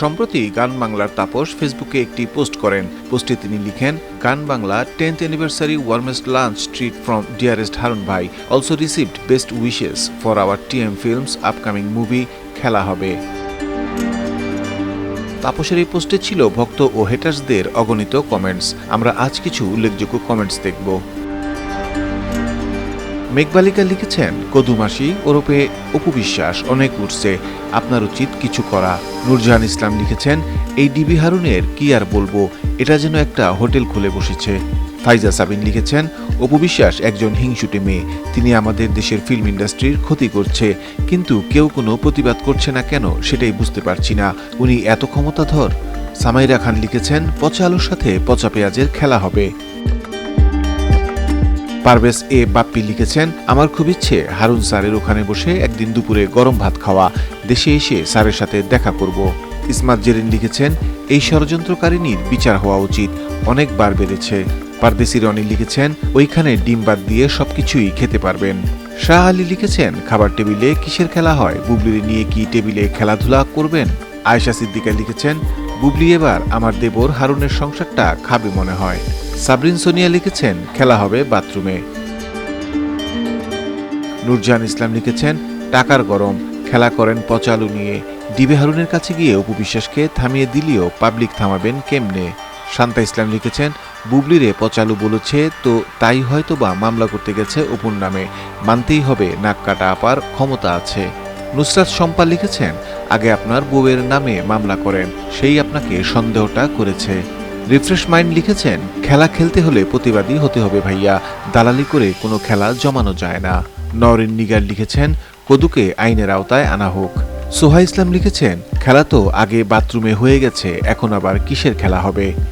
সম্প্রতি গান বাংলার তাপস ফেসবুকে একটি পোস্ট করেন। পোস্টে তিনি লিখেন, Gaan Bangla, tenth anniversary warmest lunch treat from dearest Harun ভাই also received best wishes for our TM films upcoming movie Khela Hobe. তাপসের এই পোস্টে ছিল ভক্ত ও হেটার্সদের অগণিত কমেন্টস আমরা আজ কিছু উল্লেখযোগ্য কমেন্টস দেখব। মেঘবালিকা লিখেছেন, কদুমাসি ওরূপে অপু বিশ্বাস অনেক উঠছে। আপনার উচিত কিছু করা। নুরজাহান ইসলাম লিখেছেন, এই ডিবি হারুনের কি আর বলব? এটা যেন একটা হোটেল খুলে বসেছে। ফাইজা সাবিন লিখেছেন অপু বিশ্বাস একজন হিংসুটে মেয়ে। তিনি আমাদের দেশের ফিল্ম ইন্ডাস্ট্রির ক্ষতি করছে। কিন্তু কেউ কোনো প্রতিবাদ করছে না কেন সেটাই বুঝতে পারছি না। উনি এত ক্ষমতাধর? সামাইরা খান লিখেছেন, পচা আলুর সাথে পচা পেঁয়াজের খেলা হবে। পারভেজ এ বাপ্পি লিখেছেন, আমার খুব ইচ্ছে হারুন স্যারের ওখানে বসে একদিন দুপুরে গরম ভাত খাওয়া। দেশে এসে স্যারের সাথে দেখা করব। ইসমাত জেরিন লিখেছেন, এই ষড়যন্ত্রকারিনীর বিচার হওয়া উচিত। অনেকবার বেড়েছে। পারদেশি রনি লিখেছেন, ওইখানে ডিম বাদ দিয়ে সবকিছুই খেতে পারবেন। শাহ আলী লিখেছেন, খাবার টেবিলে কিসের খেলা হয়? বুবলির নিয়ে কি টেবিলে খেলাধুলা করবেন? আয়েশা সিদ্দিকা লিখেছেন, বুবলি এবার আমার দেবর হারুনের সংসারটা খাবে মনে হয়। সাবরিন সোনিয়া লিখেছেন, খেলা হবে বাথরুমে। নূরজাহান ইসলাম লিখেছেন, টাকার গরম, খেলা করেন পচালু নিয়ে। ডিবে হারুনের কাছে গিয়ে উপবিশ্বাসকে থামিয়ে দিলেও পাবলিক থামাবেন কেমনে? শান্তা ইসলাম লিখেছেন, বুবলিরে পচালু বলেছে, তো তাই হয়তো বা মামলা করতে গেছে অপুর নামে। মানতেই হবে নাক কাটা আপার, ক্ষমতা আছে। নুসরাত শম্পা লিখেছেন, আগে আপনার বউয়ের নামে মামলা করেন, সেই আপনাকে সন্দেহটা করেছে। রিফ্রেশ মাইন্ড লিখেছেন, খেলা খেলতে হলে প্রতিবাদী হতে হবে ভাইয়া, দালালি করে কোনো খেলা জমানো যায় না। নরেন নিগার লিখেছেন, কদুকে আইনের আওতায় আনা হোক। সোহা ইসলাম লিখেছেন, খেলা তো আগে বাথরুমে হয়ে গেছে, এখন আবার কিসের খেলা হবে?